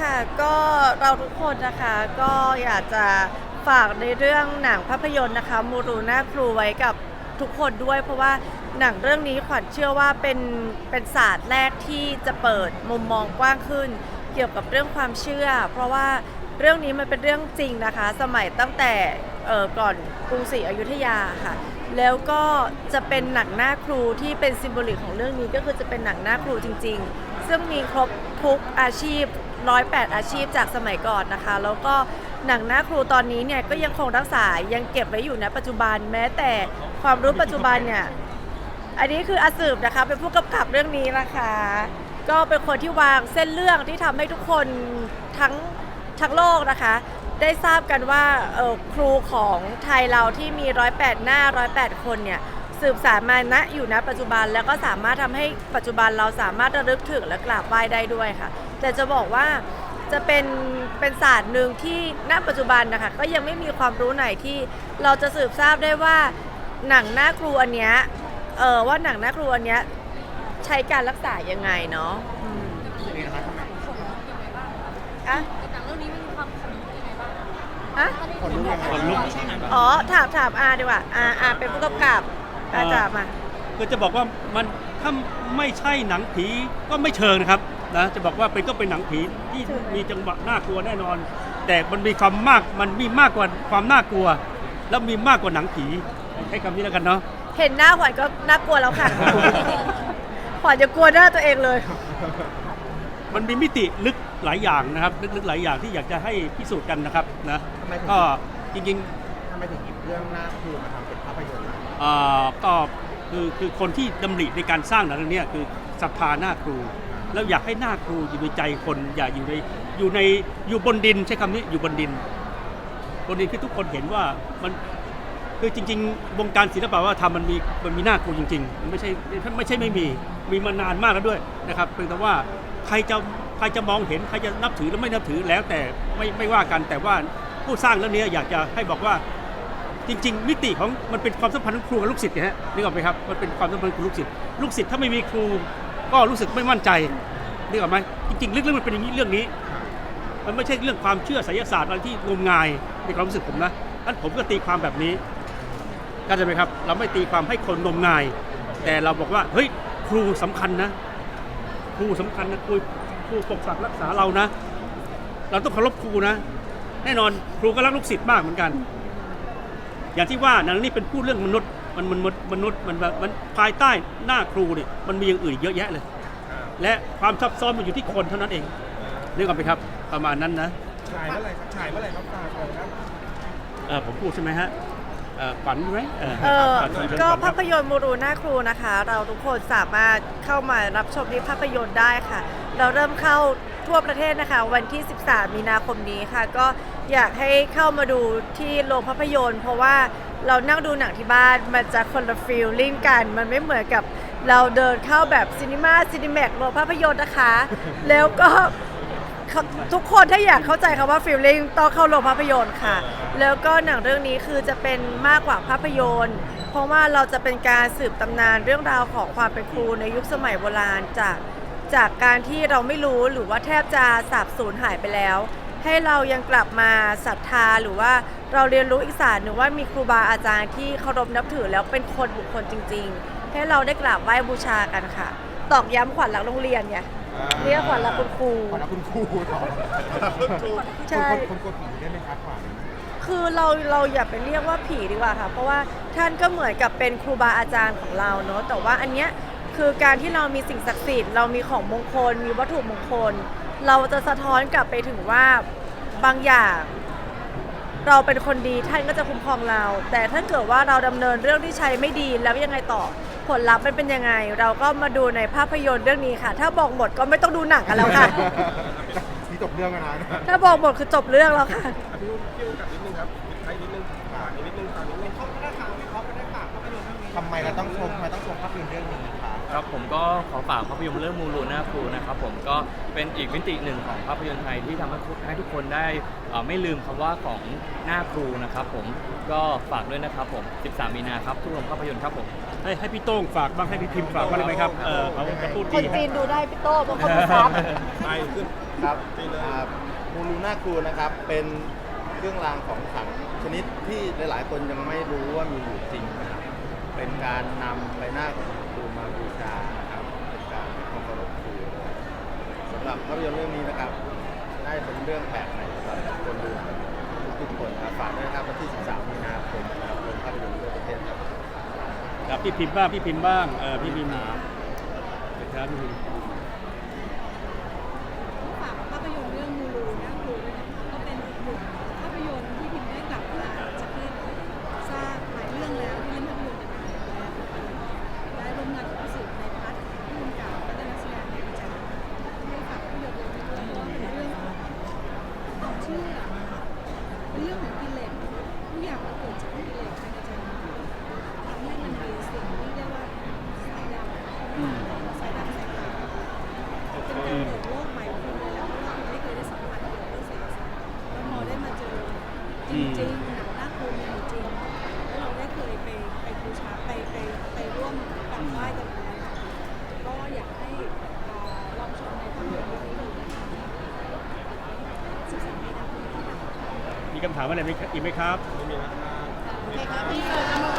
ค่ะก็เราทุกคนนะคะก็อยากจะฝากในเรื่องหนังภาพยนตร์นะคะมูรูน่าครูไว้กับทุกคนด้วย เพราะว่าหนังเรื่องนี้ขวัญเชื่อว่าเป็นเป็นศาสตร์แรกที่จะเปิดมุมมองกว้างขึ้น เกี่ยวกับเรื่องความเชื่อ เพราะว่าเรื่องนี้มันเป็นเรื่องจริงนะคะ สมัยตั้งแต่ก่อนกรุงศรีอยุธยาค่ะ แล้วก็จะเป็นหนังหน้าครูที่เป็นซิมโบลิกของเรื่องนี้ก็คือจะเป็นหนังหน้าครูจริง ๆ ซึ่งมีครบทุกอาชีพ108 อาชีพจากสมัยก่อนนะคะ แล้วก็หนังหน้าครูตอนนี้เนี่ยก็ยังคงรักษายังเก็บไว้อยู่ในปัจจุบันแม้แต่ความรู้ปัจจุบันเนี่ยอันนี้คืออาสืบนะคะเป็นผู้กำกับเรื่องนี้นะคะ ก็เป็นคนที่วางเส้นเรื่องที่ทำให้ทุกคนทั้งทั้งโลกนะคะ ได้ทราบกันว่าครูของไทยเราที่มี 108 หน้า 108 คนเนี่ยสืบสารมาณอยู่ณปัจจุบันแล้วก็สามารถทำให้ปัจจุบันเราสามารถระลึกถึงและกราบไหว้ได้ด้วยค่ะ แต่จะบอกว่าจะเป็นเป็นศาสตร์หนึ่งที่ณปัจจุบันนะคะก็ยังไม่มีความรู้ไหนที่เราจะสืบทราบได้ว่าหนังหน้าครูอันเนี้ยเออว่าหนังหน้าครูอันเนี้ยใช้การรักษายังไงเนาะอะครับทำไมอะหนังเรื่องนี้มันมีความ อะคนรู้ยังไงคนลุกอ๋อถามถามอาดีกว่าอาอาเป็นผู้กำกับอาจารย์มาคือจะบอกว่ามันถ้าไม่ใช่หนังผีก็ไม่เชิงนะครับนะจะบอกว่าเป็นก็เป็นหนังผีที่มีจังหวะน่ากลัวแน่นอน แต่มันมีความมากมันมีมากกว่าความน่ากลัว แล้วมีมากกว่าหนังผีใช้คำนี้แล้วกันเนาะเห็นหน้าขวัญก็น่ากลัวแล้วค่ะขวัญจะกลัวหน้าตัวเองเลย มันมีมิติลึก หลายอย่างนะครับลึกๆหลายอย่างที่อยากจะให้พิสูจน์กันนะครับนะทำไมถึง ก็จริงทำไมถึงหยิบเรื่องหน้าครูมาทำเป็นภาพยนตร์ล่ะๆเอ่อก็คือคือคนที่ดำริในการสร้างหนังเรื่องเนี้ยคือศรัทธาหน้าครู แล้วอยากให้หน้าครูอยู่ในใจคนอย่าอยู่ในอยู่ในอยู่บนดินใช้คำนี้อยู่บนดิน บนดินคือทุกคนเห็นว่ามันคือจริง ๆ วงการศิลปะว่าทำมันมีมันมีหน้าครูจริงๆมันไม่ใช่ไม่ใช่ไม่มีมีมานานมากแล้วด้วยนะครับเพียงแต่ว่าใครจะ ใครจะมองเห็นใครจะนับถือหรือไม่นับถือแล้วแต่ไม่ไม่ว่ากันแต่ว่าผู้สร้างเรื่องนี้อยากจะให้บอกว่าจริง ๆ มิติของมันเป็นความสัมพันธ์ของครูกับลูกศิษย์นะฮะนึกออกไหมครับมันเป็นความสัมพันธ์ของลูกศิษย์ลูกศิษย์ถ้าไม่มีครูก็รู้สึกไม่มั่นใจนึกออกไหมจริงๆลึกๆมันเป็นอย่างนี้เรื่องนี้ มันไม่ใช่เรื่องความเชื่อไสยศาสตร์อะไรที่งมงายในความรู้สึกผมนะนั้นผมก็ตีความแบบนี้เข้าใจไหมครับ เราไม่ตีความให้คนงมงาย แต่เราบอกว่าเฮ้ยครูสำคัญนะครูสำคัญนะครู ครูปกปักรักษาเรานะ เราต้องเคารพครูนะ แน่นอนครูก็รักลูกศิษย์มากเหมือนกัน อย่างที่ว่าหนังนี้เป็นพูดเรื่องมนุษย์มันมันมนุษย์มนุษย์มันแบบมันภายใต้หน้าครูเนี่ยมันมีอย่างอื่นอีกเยอะแยะเลย และความซับซ้อนมันอยู่ที่คนเท่านั้นเองนึกออกไหมครับประมาณนั้นนะ ฉายเมื่อไหร่ครับฉายเมื่อไหร่ครับตาเลยครับ เออผมพูดใช่ไหมฮะ เออฝันไหมเออเออฝันเชิญก็ฝันคภารับพยนตร์มูรูหน้าครูนะคะ เราทุกคนสามารถเข้ามารับชมที่ภาพยนตร์ได้ค่ะ เราเริ่มเข้าทั่วประเทศนะคะ วันที่ 13 มีนาคมนี้ค่ะ ก็อยากให้เข้ามาดูที่โรงภาพยนตร์ เพราะว่าเรานั่งดูหนังที่บ้านมันจะคนละฟีลลิ่งกัน มันไม่เหมือนกับเราเดินเข้าแบบซีนีมาซีนิแม็กโรงภาพยนตร์นะคะ แล้วก็เขา ทุกคนถ้าอยากเข้าใจคำว่าฟีลลิ่งต้องเข้าโรงภาพยนตร์ค่ะ แล้วก็หนังเรื่องนี้คือจะเป็นมากกว่าภาพยนตร์ เพราะว่าเราจะเป็นการสืบตำนานเรื่องราวของความเป็นครูในยุคสมัยโบราณจากจากการที่เราไม่รู้หรือว่าแทบจะสาบสูญหายไปแล้ว ให้เรายังกลับมาศรัทธาหรือว่าเราเรียนรู้อีกศาสตร์หนึ่งว่ามีครูบาอาจารย์ที่เคารพนับถือแล้วเป็นคนบุคคลจริง ๆ ให้เราได้กราบไหว้บูชากันค่ะ ตอกย้ำขวัญหลักโรงเรียนไง เรียกขวัญหลักคุณครู ขอรับคุณครูต่อคุณครูใช่ คนคนกลัวผีได้ไหมครับขวัญคือเราเราอย่าไปเรียกว่าผีดีกว่าค่ะ เพราะว่าท่านก็เหมือนกับเป็นครูบาอาจารย์ของเราเนอะแต่ว่าอันเนี้ยคือการที่เรามีสิ่งศักดิ์สิทธิ์เรามีของมงคล มีวัตถุมงคล เราจะสะท้อนกลับไปถึงว่าบางอย่าง เราเป็นคนดีท่านก็จะคุ้มครองเรา แต่ถ้าเกิดว่าเราดำเนินเรื่องที่ใช้ไม่ดีแล้วยังไงต่อผลลัพธ์มันเป็นยังไง เราก็มาดูในภาพยนตร์เรื่องนี้ค่ะ ถ้าบอกหมดก็ไม่ต้องดูหนังกันแล้วค่ะ นี่จบเรื่องแล้วนะถ้าบอกหมดคือจบเรื่องแล้วค่ะ พี่พี่กับนิดนึงครับใช้นิดนึงฝากนิดนึงฝากนิดนึงเขาไม่ได้ฝากเขาไม่ได้ฝากภาพยนตร์เรื่องนี้ทำไมเราต้องชมทำไมต้องชมภาพยนตร์เรื่องนี้ ครับครับผมก็ขอฝากภาพยนตร์เรื่องมูลูนาครูนะครับผมก็เป็นอีกมิติหนึ่งของภาพยนตร์ไทยที่ทำให้ทุกให้ทุกคนได้เอ่อไม่ลืมคำว่าของหน้าครูนะครับผมก็ฝากด้วยนะครับผม 13 มีนาครับทุกโรงภาพยนตร์ครับผม ให้ให้พี่โต้งฝากบ้างให้พี่พิมพ์ฝากบ้างได้ไหมครับเออเขาจะพูดคดีนฮะจีนดูได้พี่โต้บางคนดูซับ ไปขึ้น ครับตีเลยอ่ามูลูน่าครูนะครับเป็นเครื่องรางของขลังชนิดที่หลาย ๆ คนยังไม่รู้ว่ามีอยู่จริงนะครับเป็นการนำใบหน้าของครูมา บูชานะครับเป็นการให้ความเคารพครูสำหรับภาพยนตร์เรื่องนี้นะครับ ได้เป็นเรื่องแปลกใหม่สำหรับคนดูทุกๆคนนะครับฝากด้วยนะครับวันที่ 13 มีนาคมนะครับโรงภาพยนตร์ทั่วประเทศครับ ครับพี่พิมพ์บ้างพี่พิมพ์บ้างเออพี่พิมพ์ครับพี่พิมพ์ เรื่องของกิเลสทุกอย่างมันเกิดจากกิเลสภายในใจเราทำให้มันมีสิ่งที่เรียกว่าสายดำสายดำสายขาวเป็นการเปิดโลกใหม่ของคุณเลยแหละเพราะว่าไม่เคยได้สัมผัสเกี่ยวกับเรื่องสายดำแล้วพอได้มาเจอจริงๆหนังหน้าครูมีอยู่จริง แล้วเราได้เคยไปไปบูชาไปไปไปร่วมกราบไหว้กันมาแล้วก็อยากให้อ่าลองชมในภาพยนตร์เรื่องนี้ดูนะคะศึกษาในทางนี้ค่ะ มีคำถามอะไรไหมอีกไหมครับไม่มีนะครับโอเคครับพี่